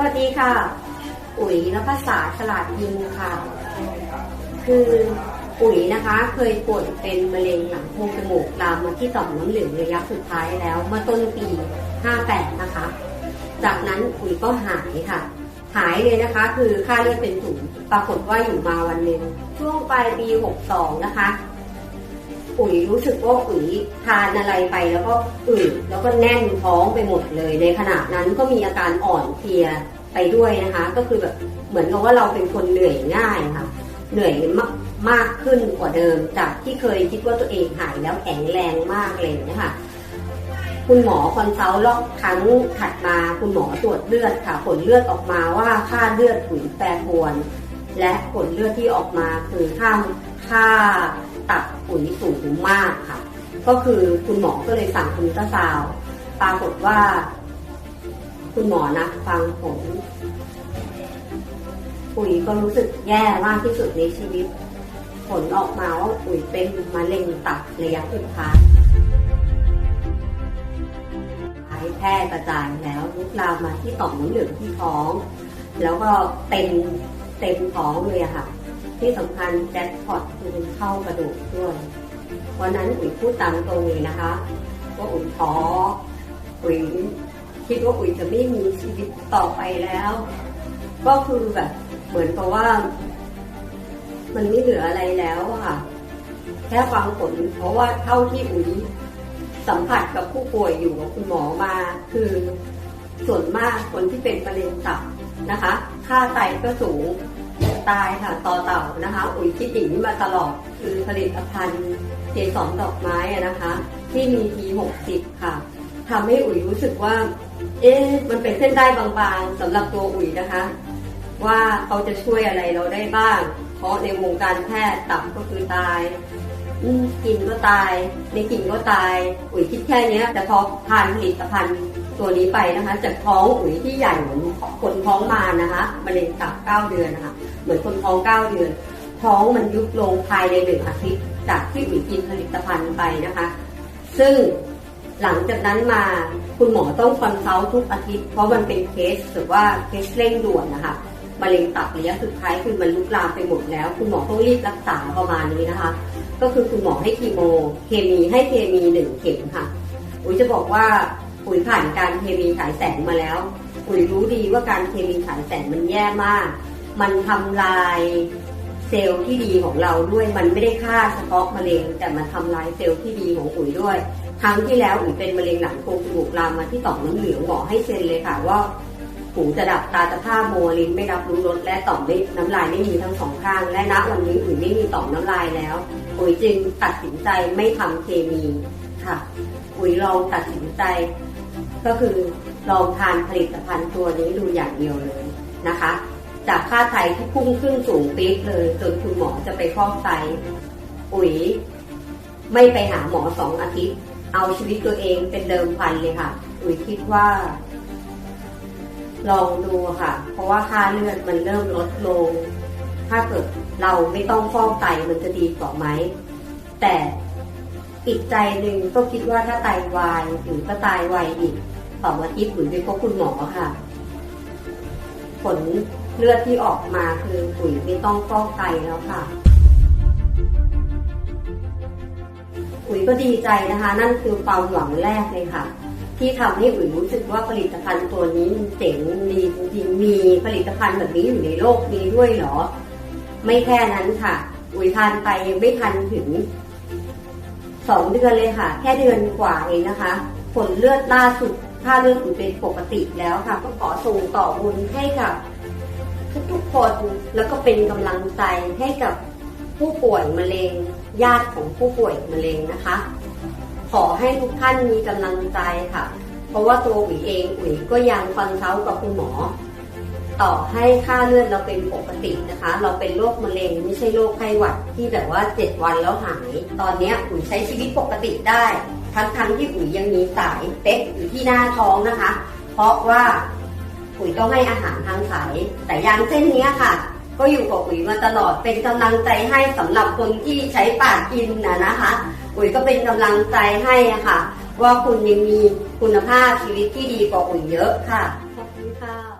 สวัสดีค่ะ อุ๋ยและภาษาฉลาดยิงค่ะ คืออุ๋ยนะคะ เคยป่วยเป็นมะเร็งหลังโพรงจมูกลามมาที่ต่อมน้ำเหลืองระยะสุดท้ายแล้วเมื่อต้นปี 58 นะคะ จากนั้นอุ๋ยก็หายค่ะ หายเลยนะคะ คือค่าเลือดเป็นศูนย์ปรากฏว่าอยู่มาวันหนึ่งช่วงปลายปี 62 นะคะ อุ๋ยรู้สึกว่าอุ๋ยทานอะไรไปแล้วก็อืดแล้วก็แน่นท้องไปหมดเลย ในขณะนั้นก็มีอาการอ่อนเพลียไปด้วยนะคะ ก็คือแบบเหมือนกับว่าเราเป็นคนเหนื่อยง่ายค่ะ เหนื่อยมากมากขึ้นกว่าเดิม จากที่เคยคิดว่าตัวเองหายแล้วแข็งแรงมากเลยนะคะคุณหมอคอนซัลท์รอบครั้งถัดมาคุณหมอตรวจเลือดค่ะ ผลเลือดออกมาว่าค่าเลือดอุ๋ยแปรปรวน และผลเลือดที่ออกมาคือค่าค่า ตับปุ๋ยสูงมากค่ะ ก็คือคุณหมอก็เลยสั่งคุณตาซาว ปรากฏว่า คุณหมอนะฟังผลปุ๋ยก็รู้สึกแย่มากที่สุดในชีวิต ผลออกมาว่าปุ๋ยเป็นมะเร็งตับระยะสุดท้ายแพร่กระจายแล้วลุกลามมาที่ต่อมน้ำเหลืองที่ท้อง แล้วก็เต็มเต็มท้องเลยค่ะ ที่สำคัญแจ็คพอตคือเข้ากระดูกด้วยวันนั้นอุ๋ยพูดตามตรงเลยนะคะ ว่าอุ๋ยท้ออุ๋ยคิดว่าอุ๋ยจะไม่มีชีวิตต่อไปแล้ว ก็คือแบบเหมือนกับว่า มันไม่เหลืออะไรแล้วค่ะ แค่ฟังผล เพราะว่าเท่าที่อุ๋ยสัมผัสกับผู้ป่วยอยู่กับคุณหมอมา คือส่วนมากคนที่เป็นมะเร็งตับนะคะ ค่าไตก็สูง ตายค่ะต่อเต่านะคะ อุ๋ยคิดอย่างนี้มาตลอดคือผลิตภัณฑ์เจสอนดอกไม้นะคะ ที่มี P60 ค่ะทำให้อุ๋ยรู้สึกว่า เอ๊ะมันเป็นเส้นได้บางๆสำหรับตัวอุ๋ยนะคะ ว่าเขาจะช่วยอะไรเราได้บ้าง เพราะในวงการแพทย์ตับก็คือตายกินก็ตายไม่กินก็ตาย อุ๋ยคิดแค่นี้แต่พอทานผลิตภัณฑ์ ตัวนี้ไปนะคะจากท้องอุ๋ยที่ใหญ่เหมือนคนท้องมานะคะมะเร็งตับเก้าเดือนนะคะเหมือนคนท้องเก้าเดือน ท้องมันยุบลงภายในหนึ่งอาทิตย์จากที่อุ๋ยกินผลิตภัณฑ์ไปนะคะ ซึ่งหลังจากนั้นมาคุณหมอต้องคอนซัลท์ทุกอาทิตย์ เพราะมันเป็นเคสหรือว่าเคสเร่งด่วนนะคะมะเร็งตับระยะสุดท้ายคือมันลุกลามไปหมดแล้ว คุณหมอต้องรีบรักษาประมาณนี้นะคะ ก็คือคุณหมอให้คีโม เคมีให้เคมีหนึ่งเข็มค่ะ อุ๋ยจะบอกว่า อุ๋ยผ่านการเคมีฉายแสงมาแล้วอุ๋ยรู้ดีว่าการเคมีฉายแสงมันแย่มาก มันทำลายเซลล์ที่ดีของเราด้วยมันไม่ได้ฆ่าเฉพาะมะเร็ง แต่มันทำลายเซลล์ที่ดีของอุ๋ยด้วย ครั้งที่แล้วอุ๋ยเป็นมะเร็งหลังโพรงจมูกลามมาที่ต่อมน้ำเหลืองหมอให้เซ็นเลยค่ะว่าหูจะดับตาจะผ้าโมวลิ้นไม่รับรู้รสและต่อมน้ำลายไม่มีทั้งสองข้าง และณวันนี้อุ๋ยไม่มีต่อมน้ำลายแล้วอุ๋ยจึงตัดสินใจไม่ทำเคมีค่ะอุ๋ยลองตัดสินใจ ก็คือลองทานผลิตภัณฑ์ตัวนี้ดูอย่างเดียวเลยนะคะ จากค่าไตที่พุ่งขึ้นสูงปี๊ดเลยจนคุณหมอจะไปฟอกไตอุ๋ยไม่ไปหาหมอสองอาทิตย์ เอาชีวิตตัวเองเป็นเดิมพันเลยค่ะ อุ๋ยคิดว่า ลองดูค่ะ เพราะว่าค่าเลือดมันเริ่มลดลง ถ้าเกิดเราไม่ต้องฟอกไตมันจะดีกว่าไหมแต่ อีกใจหนึ่งก็คิดว่าถ้าไตวายหรือก็ตายไวอีกต่อมาทิตย์ปุ๋ยไปพบคุณหมอค่ะ ผลเลือดที่ออกมาคือปุ๋ยไม่ต้องฟอกไตแล้วค่ะอุ๋ยก็ดีใจนะคะ นั่นคือความหวังแรกเลยค่ะ ที่ทำให้อุ๋ยรู้สึกว่าผลิตภัณฑ์ตัวนี้มันเจ๋งดีจริงมีผลิตภัณฑ์แบบนี้อยู่ในโลกนี้ด้วยเหรอ ไม่แค่นั้นค่ะ อุ๋ยทานไปยังไม่ทันถึง สองเดือนเลยค่ะ แค่เดือนกว่าเองนะคะ ผลเลือดล่าสุดค่าเลือดอุ๋ยเป็นปกติแล้วค่ะ ก็ขอส่งต่อบุญให้กับทุกๆคนแล้วก็เป็นกำลังใจให้กับผู้ป่วยมะเร็งญาติของผู้ป่วยมะเร็งนะคะ ขอให้ทุกท่านมีกำลังใจค่ะ เพราะว่าตัวอุ๋ยเองอุ๋ยก็ยังคอนซัลท์กับคุณหมอ ต่อให้ค่าเลือดเราเป็นปกตินะคะ เราเป็นโรคมะเร็งไม่ใช่โรคไข้หวัดที่แบบว่าเจ็ดวันแล้วหาย ตอนนี้อุ๋ยใช้ชีวิตปกติได้ ทั้งทั้งๆที่อุ๋ยยังมีสายเป๊กอยู่ที่หน้าท้องนะคะ เพราะว่าอุ๋ยต้องให้อาหารทางสาย แต่ยางเส้นนี้ค่ะ ก็อยู่กับอุ๋ยมาตลอดเป็นกำลังใจให้สำหรับคนที่ใช้ปากกินนะนะคะ อุ๋ยก็เป็นกำลังใจให้ะค่ะ ว่าคุณยังมีคุณภาพชีวิตที่ดีกว่าอุ๋ยเยอะค่ะ